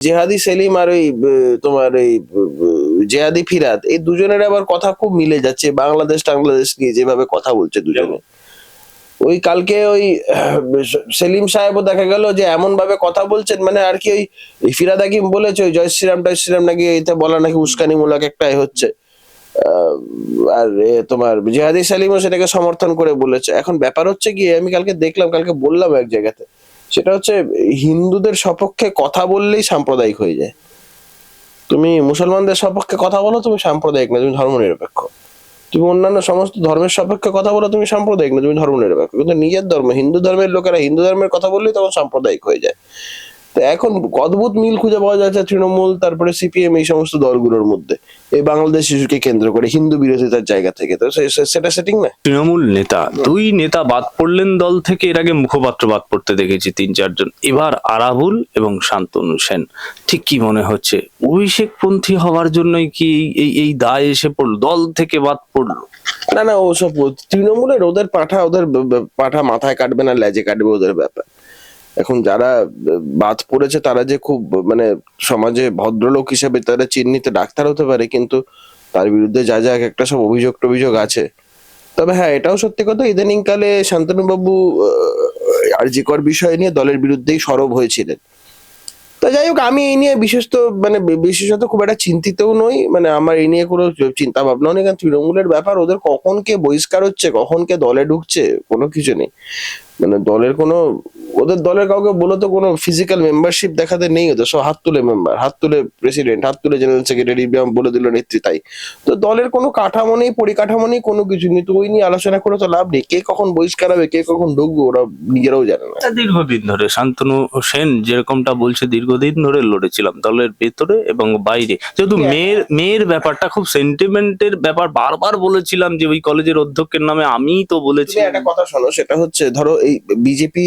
জেহাদি সেলিম আর ওই তোমার এই জেহাদি ফিরাত এই দুজনের আবার কথা খুব মিলে যাচ্ছে বাংলাদেশ টাংলাদেশ নিয়ে যেভাবে কথা বলছে দুজনে। ওই কালকে ওই সেলিম সাহেবও দেখা গেল যে এমন ভাবে কথা বলছেন মানে আর কি ওই ফিরাদ হাকিম বলেছে ওই জয় শ্রীরাম টয় শ্রীরাম নাকি এতে বলা নাকি উস্কানিমূলক একটা এ হচ্ছে আর তোমার জেহাদি সেলিমও সেটাকে সমর্থন করে বলেছে। এখন ব্যাপার হচ্ছে কি আমি কালকে দেখলাম কালকে বললাম এক জায়গাতে সেটা হচ্ছে হিন্দুদের সপক্ষে কথা বললেই সাম্প্রদায়িক হয়ে যায়। তুমি মুসলমানদের সপক্ষে কথা বলো, তুমি সাম্প্রদায়িক না, তুমি ধর্মনিরপেক্ষ। তুমি অন্যান্য সমস্ত ধর্মের সপক্ষে কথা বলো, তুমি সাম্প্রদায়িক না, তুমি ধর্মনিরপেক্ষ। কিন্তু নিজের ধর্ম, হিন্দু ধর্মের লোকেরা হিন্দু ধর্মের কথা বললেই তখন সাম্প্রদায়িক হয়ে যায়। তো এখন অদ্ভুত মিল খুঁজে পাওয়া যাচ্ছে তৃণমূল তারপরে সিপিএম এই সমস্ত দলগুলোর মধ্যে। এই বাংলাদেশ শিশুকে কেন্দ্র করে হিন্দু বিরোধিতার জায়গা থেকে। তো সেটা সেটিং না? তৃণমূল নেতা দুই নেতা বাদ পড়লেন দল থেকে এর আগে মুখপাত্র বাদ পড়তে দেখেছি তিন চারজন। এবার আরাবুল এবং শান্তনু সেন। ঠিক কি মনে হচ্ছে? অভিষেক পন্থী হওয়ার জন্যই কি এই- এই দায় এসে পড়ল? দল থেকে বাদ পড়ল? না না ওসব তৃণমূলের ওদের পাঠা ওদের পাঠা মাথায় কাটবে না লেজে কাটবে ওদের ব্যাপার। এখন যারা বাদ পড়েছে তারা যে খুব মানে সমাজে ভদ্রলোক হিসেবে তারা চিহ্নিত ডাক্তার হতে পারে, কিন্তু তার বিরুদ্ধে যা যা একটা সব অভিযোগ টভিযোগ আছে। তবে হ্যাঁ এটাও সত্যি কথা ইদানিং কালে শান্তনুবাবু আরজিকর বিষয় নিয়ে দলের বিরুদ্ধেই সরব হয়েছিলেন। তা যাই হোক, আমি এই নিয়ে বিশেষ তো মানে বিশেষত খুব একটা চিন্তিতও নই মানে আমার এই নিয়ে কোনো চিন্তা ভাবনাও নেই, কারণ তৃণমূলের ব্যাপার, ওদের কখন কে বহিষ্কার হচ্ছে, কখন কে দলে ঢুকছে, কোনো কিছু নেই। মানে দলের কোনো ওদের দলের কাউকে বলো তো কোনো ফিজিক্যাল মেম্বারশিপ দেখাতে নেই ওদের সব হাত তুলে মেম্বার হাত তুলে প্রেসিডেন্ট হাত তুলে জেনারেল সেক্রেটারি বলে দিল নেত্রী তাই। তো দলের কোনো কাঠামো নেই পরিকাঠামো নেই কোনো কিছু নেই তো ওই নিয়ে আলোচনা করে তো লাভ নেই। কে কখন বহিষ্কার হবে কে কখন ঢুকবে ওরা নিজেরাও জানে না। দীর্ঘদিন ধরে শান্তনু সেন যেরকমটা বলছে দীর্ঘদিন ধরে লড়েছিলাম দলের ভেতরে এবং বাইরে। যেহেতু মেয়ের মেয়ের ব্যাপারটা খুব সেন্টিমেন্টের ব্যাপার বারবার বলেছিলাম যে ওই কলেজের অধ্যক্ষের নামে আমিই তো বলেছি। একটা কথা শোনো সেটা হচ্ছে ধরো এই বিজেপি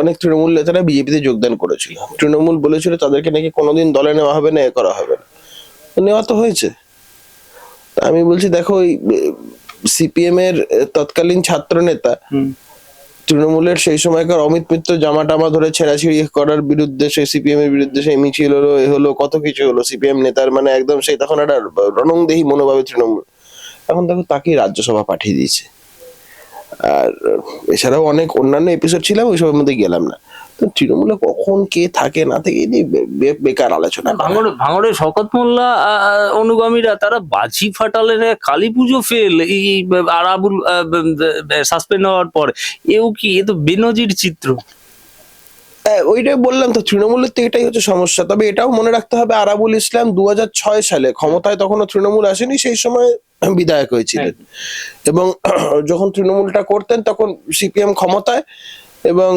অনেক তৃণমূল নেতারা বিজেপিতে যোগদান করেছিল। তৃণমূল বলেছিল তাদেরকে নাকি কোনোদিন দলে নেওয়া হবে না এ করা হবে না। নেওয়া তো হয়েছে। আমি বলছি দেখো ওই সিপিএম এর তৎকালীন ছাত্র নেতা তৃণমূলের সেই সময়কার অমিত মিত্র জামা টামা ধরে ছেঁড়াছিড়ি করার বিরুদ্ধে সেই সিপিএম এর বিরুদ্ধে সেই মিছিল হলো এ হলো কত কিছু হলো। সিপিএম নেতার মানে একদম সেই তখন একটা রণংদেহী মনোভাবে তৃণমূল। এখন দেখো তাকে রাজ্যসভা পাঠিয়ে দিয়েছে। আর এছাড়াও অনেক অন্যান্য এপিসোড ছিলাম ওইসবের মধ্যে গেলাম না। তো তৃণমূলে কখন কে থাকে না থাকে বেকার আলোচনা। ভাঙড়ে ভাঙড়ে শকত মোল্লা অনুগামীরা তারা বাজি ফাটালেন এক কালী পুজো ফেল এই আরাবুল সাসপেন্ড হওয়ার পর। এও কি এ তো বেনজির চিত্র। হ্যাঁ ওইটাই বললাম তো তৃণমূলের তো এটাই হচ্ছে সমস্যা। তবে এটাও মনে রাখতে হবে আরাবুল ইসলাম দু হাজার ছয় সালে ক্ষমতায় তখনও তৃণমূল আসেনি সেই সময় বিধায়ক হয়েছিলেন। এবং যখন তৃণমূলটা করতেন তখন সিপিএম ক্ষমতায় এবং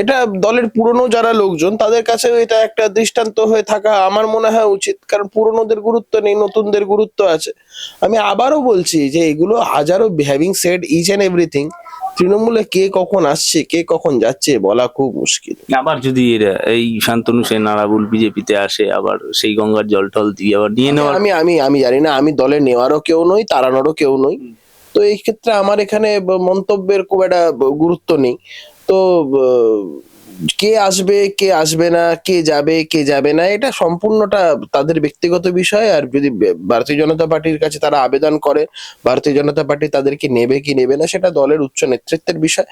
এটা দলের পুরনো যারা লোকজন তাদের কাছে এটা একটা দৃষ্টান্ত হয়ে থাকা আমার মনে হয় উচিত কারণ পুরনোদের গুরুত্ব নেই নতুনদের গুরুত্ব আছে। আমি আবারও বলছি যে এগুলো হাজারো having said each and everything তৃণমূলে কে কখন আসছে কে কখন যাচ্ছে বলা খুব মুশকিল। আবার যদি এরা এই শান্তনু সেন আরাবুল বিজেপিতে আসে আবার সেই গঙ্গার জল টল দিয়ে আবার নিয়ে নেওয়ার আমি আমি আমি জানি না আমি দলে নেওয়ারও কেউ নই তাড়ানোরও কেউ নই। তো এই ক্ষেত্রে আমার এখানে মন্তব্যের খুব একটা গুরুত্ব নেই। তো কে আসবে কে আসবে না, কে যাবে কে যাবে না, এটা সম্পূর্ণটা তাদের ব্যক্তিগত বিষয়। আর যদি ভারতীয় জনতা পার্টির কাছে তারা আবেদন করে, ভারতীয় জনতা পার্টি তাদেরকে নেবে কি নেবে না, সেটা দলের উচ্চ নেতৃত্বের বিষয়।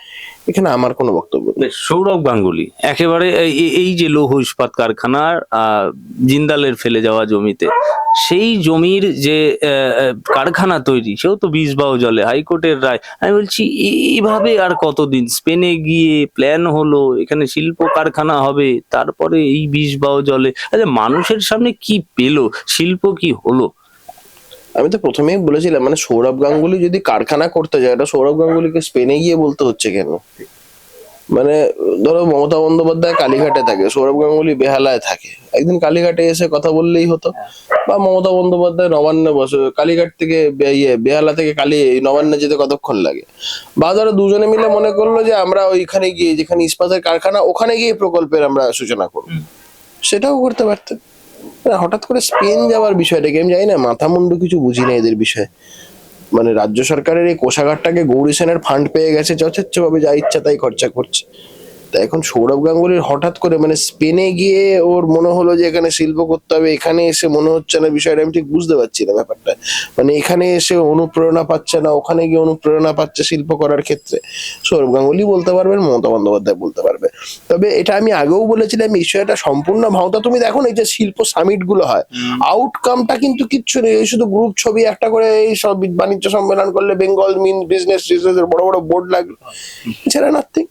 এখানে আমার কোনো বক্তব্য নেই। সৌরভ গাঙ্গুলি, একেবারে এই- যে লৌহ ইস্পাত কারখানার জিন্দালের ফেলে যাওয়া জমিতে সেই জমির যে কারখানা তৈরি, সেও তো বিষ বাও জলে, হাইকোর্টের রায়। আমি বলছি এইভাবে আর কতদিন? স্পেনে গিয়ে প্ল্যান হলো, এখানে শিল্প কারখানা হবে, তারপরে এই বিষ বাও জলে। আচ্ছা মানুষের সামনে কি পেল? শিল্প কি হলো? আমি তো প্রথমেই বলেছিলাম মানে সৌরভ গাঙ্গুলি যদি কারখানা করতে যায় এটা সৌরভ গাঙ্গুলিকে স্পেনে গিয়ে বলতে হচ্ছে কেন? মানে ধরো মমতা বন্দ্যোপাধ্যায় কালীঘাটে থাকে সৌরভ গাঙ্গুলি বেহালায় থাকে। একদিন কালীঘাটে এসে কথা বললেই হতো। বা মমতা বন্দ্যোপাধ্যায় নবান্নে বসে কালীঘাট থেকে ইয়ে বেহালা থেকে কালী নবান্নে যেতে কতক্ষণ লাগে? বা ধরো দুজনে মিলে মনে করল যে আমরা ওইখানে গিয়ে যেখানে ইস্পাতের কারখানা ওখানে গিয়ে প্রকল্পের আমরা সূচনা করব। সেটাও করতে পারতেন। মানে হঠাৎ করে স্পেন যাওয়ার বিষয়টাকে আমি জানি না মাথা মুন্ডু কিছু বুঝি না এদের বিষয়ে। মানে রাজ্য সরকারের এই কোষাগারটাকে গৌরী সেনের ফান্ড পেয়ে গেছে, যথেচ্ছভাবে যা ইচ্ছা তাই খরচা করছে। তা এখন সৌরভ গাঙ্গুলির হঠাৎ করে মানে স্পেনে গিয়ে ওর মনে হলো যে এখানে শিল্প করতে হবে এখানে এসে মনে হচ্ছে না বিষয়টা আমি ঠিক বুঝতে পারছি না ব্যাপারটা। মানে এখানে এসে অনুপ্রেরণা পাচ্ছে না ওখানে গিয়ে অনুপ্রেরণা পাচ্ছে শিল্প করার ক্ষেত্রে। সৌরভ গাঙ্গুলি বলতে পারবেন মমতা বন্দ্যোপাধ্যায় বলতে পারবে। তবে এটা আমি আগেও বলেছিলাম বিষয়টা সম্পূর্ণ ভাওতা তুমি দেখো না এই যে শিল্প সামিটগুলো হয় আউটকামটা কিন্তু কিচ্ছু নেই। এই শুধু গ্রুপ ছবি একটা করে এই সব বাণিজ্য সম্মেলন করলে বেঙ্গল মিন বিজনেস বড় বড় বোর্ড লাগল। এছাড়া নাথিং।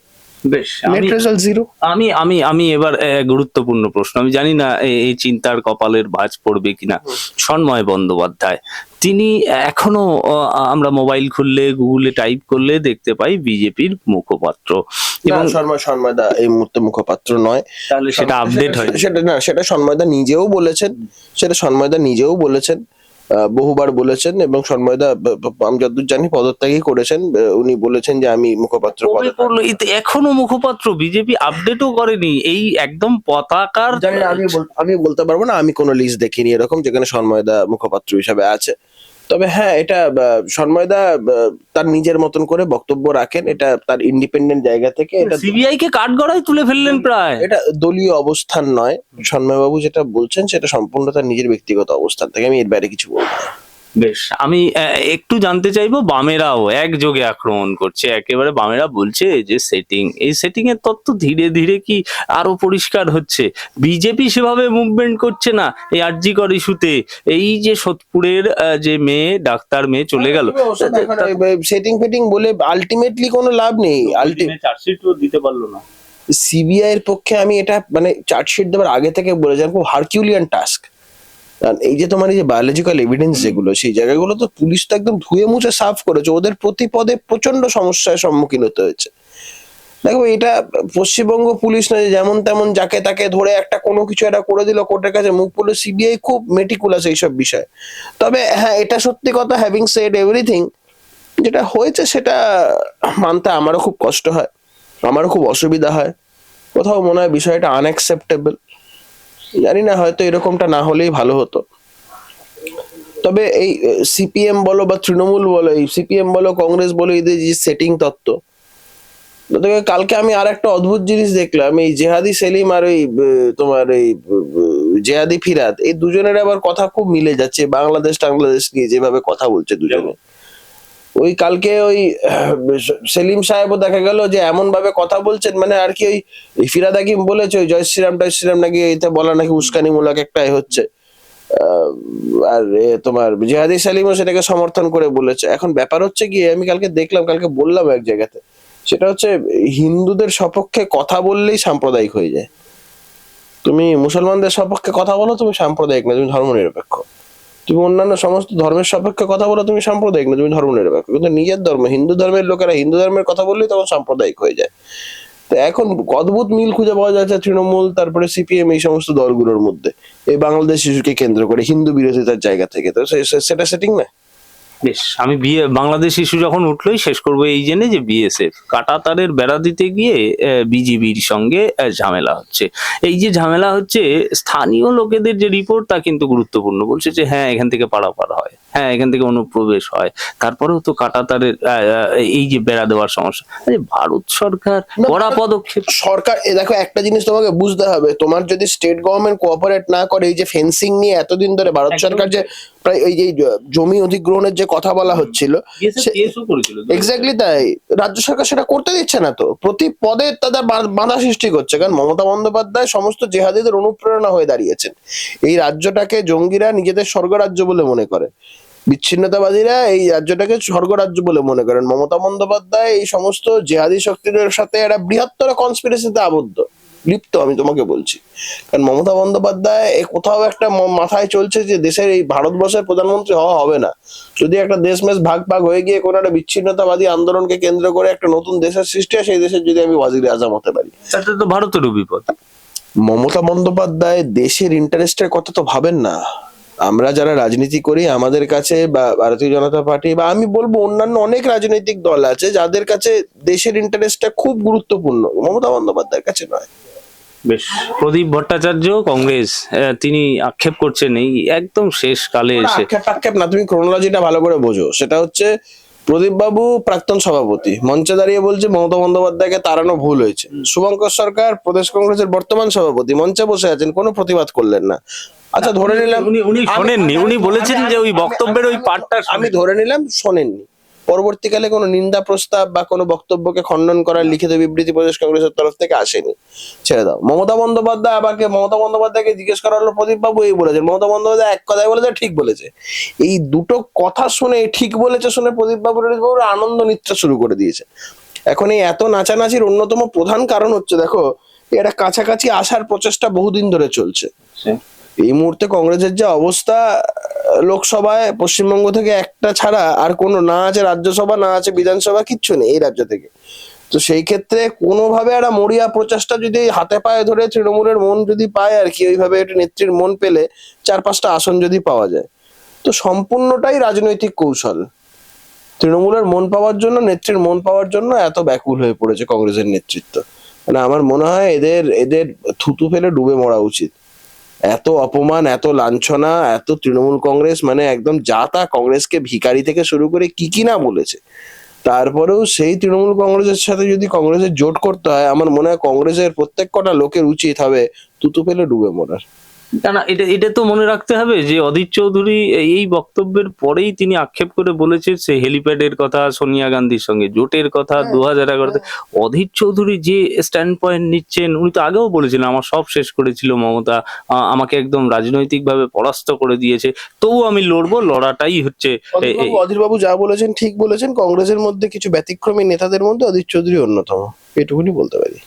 বেশ নেট রেজাল্ট জিরো আমি আমি আমি এবার গুরুত্বপূর্ণ প্রশ্ন। আমি জানি না এই চিন্তার কপালের ভাঁজ পড়বে কিনা। সন্ময় বন্দ্যোপাধ্যায় তিনি এখনও আমরা মোবাইল খুললে গুগলে টাইপ করলে দেখতে পাই বিজেপির মুখপাত্র। এবং সন্ময় সন্ময়দা এই মুহূর্তে মুখপাত্র নয়। তাহলে সেটা আপডেট হয়। সেটা না সেটা সন্ময়দা নিজেও বলেছেন। সেটা সন্ময়দা নিজেও বলেছেন। বহুবার বলেছেন এবং সন্ময়দা আমি যতদূর জানি পদত্যাগই করেছেন। উনি বলেছেন যে আমি মুখপাত্র? এখনও মুখপাত্র বিজেপি আপডেটও করেনি। এই একদম পতাকার আমি আমি বলতে পারব না আমি কোনো লিস্ট দেখিনি এরকম যেখানে সন্ময়দা মুখপাত্র হিসাবে আছে। তবে হ্যাঁ এটা সন্ময়দা তার নিজের মতন করে বক্তব্য রাখেন। এটা তার ইন্ডিপেন্ডেন্ট জায়গা থেকে এটা সিবিআই কে কাঠগড়ায় তুলে ফেললেন প্রায়। এটা দলীয় অবস্থান নয়। সন্ময়বাবু যেটা বলছেন সেটা সম্পূর্ণ তার নিজের ব্যক্তিগত অবস্থান থেকে। আমি এর বাইরে কিছু বলব না। বেশ আমি একটু জানতে চাইব বামেরাও একযোগে আক্রমণ করছে একেবারে বামেরা বলছে যে সেটিং এই সেটিং এর তত্ত্ব ধীরে ধীরে কি আরও পরিষ্কার হচ্ছে? বিজেপি সেভাবে মুভমেন্ট করছে না এই আরজিকর ইস্যুতে এই যে সোদপুরের যে মেয়ে ডাক্তার মেয়ে চলে গেল সেটিং ফেটিং বলে আলটিমেটলি কোনো লাভ নেই। আলটিমেট চার্জশিটও দিতে পারল না। সিবিআই এর পক্ষে আমি এটা মানে চার্জশিট দেওয়ার আগে থেকে বলেছিলাম খুব হারকিউলিয়ান টাস্ক এই যে তোমার এই যে বায়োলজিক্যাল এভিডেন্স যেগুলো, সেই জায়গাগুলো তো পুলিশ তো একদম ধুয়ে মুছে সাফ করেছে। ওদের প্রতি পদে প্রচণ্ড সমস্যার সম্মুখীন হতে হয়েছে। দেখো, এটা পশ্চিমবঙ্গ পুলিশ না যে যেমন তেমন যাকে তাকে ধরে একটা কোনো কিছু একটা করে দিল কোর্টের কাছে, মুখ পুলিশ সিবিআই খুব মেটিকুলাস এইসব বিষয়ে। তবে হ্যাঁ এটা সত্যি কথা হ্যাভিং সেড এভরিথিং যেটা হয়েছে সেটা মানতে আমারও খুব কষ্ট হয়। আমারও খুব অসুবিধা হয়। কোথাও মনে হয় বিষয়টা আনঅ্যাকসেপ্টেবল জানি না হয়তো এরকমটা না হলেই ভালো হতো। তবে এই সিপিএম বলো বা তৃণমূল বলো, এই সিপিএম বলো, কংগ্রেস বলো, এদের যে সেটিং তত্ত্ব তবে কালকে আমি আর একটা অদ্ভুত জিনিস দেখলাম, এই জেহাদি সেলিম আর ওই তোমার এই জেহাদি ফিরাত এই দুজনের আবার কথা খুব মিলে যাচ্ছে বাংলাদেশ টাংলাদেশ নিয়ে যেভাবে কথা বলছে দুজনে। ওই কালকে ওই সেলিম সাহেবও দেখা গেল যে এমন ভাবে কথা বলছেন মানে আর কি ওই ফিরাদ হাকিম বলেছে, ওই জয় শ্রীরাম, টয় শ্রীরাম নাকি এটা বলা নাকি উস্কানিমূলক একটা এ হচ্ছে আর তোমার জেহাদি সালিমও সেটাকে সমর্থন করে বলেছে। এখন ব্যাপার হচ্ছে কি, আমি কালকে দেখলাম, কালকে বললাম এক জায়গাতে, সেটা হচ্ছে হিন্দুদের সপক্ষে কথা বললেই সাম্প্রদায়িক হয়ে যায়। তুমি মুসলমানদের সপক্ষে কথা বলো, তুমি সাম্প্রদায়িক না, তুমি ধর্মনিরপেক্ষ। তুমি অন্যান্য সমস্ত ধর্মের সাপেক্ষে কথা বলো, তুমি সাম্প্রদায়িক না, তুমি ধর্ম নিরপেক্ষ। কিন্তু নিজের ধর্ম, হিন্দু ধর্মের লোকেরা হিন্দু ধর্মের কথা বললেই তখন সাম্প্রদায়িক হয়ে যায়। তো এখন অদ্ভুত মিল খুঁজে পাওয়া যাচ্ছে তৃণমূল, তারপরে সিপিএম এই সমস্ত দলগুলোর মধ্যে। এই বাংলাদেশ শিশুকে কেন্দ্র করে হিন্দু বিরোধিতার জায়গা থেকে। তো সেটা সেটিং না। বেশ, আমি বিয়ে, বাংলাদেশ ইস্যু যখন উঠলোই শেষ করব এই জেনে যে বিএসএফ কাটাতারের বেড়া দিতে গিয়ে বিজিবির সঙ্গে ঝামেলা হচ্ছে। এই যে ঝামেলা হচ্ছে, স্থানীয় লোকেদের যে রিপোর্ট তা কিন্তু গুরুত্বপূর্ণ। বলছে যে হ্যাঁ এখান থেকে পারাপার হয়। হ্যাঁ এখান থেকে অনুপ্রবেশ হয়। তারপরেও তো কাটাতারের এই যে বেড়া দেওয়ার সমস্যা। ভারত সরকার কড়া পদক্ষেপ। সরকার দেখো একটা জিনিস তোমাকে বুঝতে হবে। তোমার যদি স্টেট গভর্নমেন্ট কোঅপারেট না করে এই যে ফেন্সিং নিয়ে এতদিন ধরে ভারত সরকার যে প্রায় এই যে জমি অধিগ্রহণের যে কথা বলা হচ্ছিল এক্স্যাক্টলি তাই। রাজ্য সরকার সেটা করতে দিচ্ছে না তো। প্রতি পদে তাদের বাধা সৃষ্টি করছে। কারণ মমতা বন্দ্যোপাধ্যায় সমস্ত জেহাদিদের অনুপ্রেরণা হয়ে দাঁড়িয়েছেন। এই রাজ্যটাকে জঙ্গিরা নিজেদের স্বর্গরাজ্য বলে মনে করে। বিচ্ছিন্নতাবাদীরা এই রাজ্যটাকে স্বর্গ রাজ্য বলে মনে করেন। মমতা বন্দ্যোপাধ্যায় এই সমস্ত জেহাদি শক্তিদের সাথে একটা বৃহত্তর কনস্পিরেসিতে আবদ্ধ। লিপ্ত আমি তোমাকে বলছি। কারণ মমতা বন্দ্যোপাধ্যায় এ কোথাও একটা মাথায় চলছে যে দেশের এই ভারতবর্ষের প্রধানমন্ত্রী হওয়া হবে না। যদি একটা দেশ মেশ ভাগ ভাগ হয়ে গিয়ে কোনো একটা বিচ্ছিন্নতাবাদী আন্দোলনকে কেন্দ্র করে একটা নতুন দেশের সৃষ্টি হয় সেই দেশের যদি আমি ওয়াজির আজম হতে পারি। তাতে তো ভারতেরও বিপদ। মমতা বন্দ্যোপাধ্যায় দেশের ইন্টারেস্টের কথা তো ভাবেন না। আমরা যারা রাজনীতি করি আমাদের কাছে বা ভারতীয় জনতা পার্টি বা আমি বলব অন্যান্য অনেক রাজনৈতিক দল আছে যাদের কাছে দেশের ইন্টারেস্টটা খুব গুরুত্বপূর্ণ। মমতা বন্দ্যোপাধ্যায়ের কাছে নয়। বেশ। প্রদীপ ভট্টাচার্য কংগ্রেস তিনি আক্ষেপ করছেন এই একদম শেষ কালে এসে। আক্ষেপ আক্ষেপ না তুমি ক্রোনোলজিটা ভালো করে বোঝো। সেটা হচ্ছে প্রদীপ বাবু প্রাক্তন সভাপতি। মঞ্চে দাঁড়িয়ে বলছে মমতা বন্দ্যোপাধ্যায়কে তাড়ানো ভুল হয়েছে। শুভঙ্কর সরকার প্রদেশ কংগ্রেসের বর্তমান সভাপতি মঞ্চে বসে আছেন কোনো প্রতিবাদ করলেন না। আচ্ছা ধরে নিলাম উনি উনি শোনেননি। উনি বলেছেন যে ওই বক্তব্যের ওই পাঠটা আমি ধরে নিলাম শোনেননি। পরবর্তীকালে কোনো নিন্দা প্রস্তাব বা কোনো বক্তব্যকে খণ্ডন করার লিখিত বিবৃতি প্রদেশ কংগ্রেসের তরফ থেকে আসেনি। ছেড়ে দাও। মমতা বন্দ্যোপাধ্যায় আবার কে মমতা বন্দ্যোপাধ্যায়কে জিজ্ঞেস করা হলো প্রদীপ বাবু এই বলেছেন। মমতা বন্দ্যোপাধ্যায় এক কথাই বলেছে, ঠিক বলেছে। এই দুটো কথা শুনে ঠিক বলেছে শুনে প্রদীপ বাবু বাবুর আনন্দ নিত্যা শুরু করে দিয়েছে। এখন এই এত নাচানাচির অন্যতম প্রধান কারণ হচ্ছে, দেখো, এটা কাছাকাছি আসার প্রচেষ্টা বহুদিন ধরে চলছে। এই মুহূর্তে কংগ্রেসের যে অবস্থা, লোকসভায় পশ্চিমবঙ্গ থেকে একটা ছাড়া আর কোনো না আছে রাজ্যসভা, না আছে বিধানসভা, কিচ্ছু নেই এই রাজ্য থেকে। তো সেই ক্ষেত্রে কোনোভাবে একটা মরিয়া প্রচেষ্টা যদি হাতে পায়ে ধরে তৃণমূলের মন যদি পায় আর কি, ওইভাবে একটা নেত্রীর মন পেলে চার পাঁচটা আসন যদি পাওয়া যায়। তো সম্পূর্ণটাই রাজনৈতিক কৌশল। তৃণমূলের মন পাওয়ার জন্য, নেত্রীর মন পাওয়ার জন্য এত ব্যাকুল হয়ে পড়েছে কংগ্রেসের নেতৃত্ব। মানে আমার মনে হয় এদের এদের থুতু ফেলে ডুবে মরা উচিত। এত অপমান, এত লাঞ্ছনা, এত তৃণমূল কংগ্রেস মানে একদম যা তা কংগ্রেসকে ভিকারি থেকে শুরু করে কি কি না বলেছে। তারপরেও সেই তৃণমূল কংগ্রেসের সাথে যদি কংগ্রেসের জোট করতে হয়, আমার মনে হয় কংগ্রেসের প্রত্যেক কটা লোকের উচিত হবে তুতু পেলে ডুবে মরার। না এটা এটা তো মনে রাখতে হবে যে অধীর চৌধুরী এই বক্তব্যের পরেই তিনি আক্ষেপ করে বলেছেন সে হেলিপ্যাডের কথা সোনিয়া গান্ধীর সঙ্গে জোটের কথা দু হাজার এগারোতে অধীর চৌধুরী যে স্ট্যান্ড পয়েন্ট নিচ্ছেন উনি তো আগেও বলেছিলেন আমার সব শেষ করেছিল মমতা আমাকে একদম রাজনৈতিকভাবে পরাস্ত করে দিয়েছে। তবু আমি লড়বো লড়াটাই হচ্ছে এ- এই- অধীর বাবু যা বলেছেন ঠিক বলেছেন কংগ্রেসের মধ্যে কিছু ব্যতিক্রমী নেতাদের মধ্যে অধীর চৌধুরী অন্যতম। এটুকুনি বলতে পারি।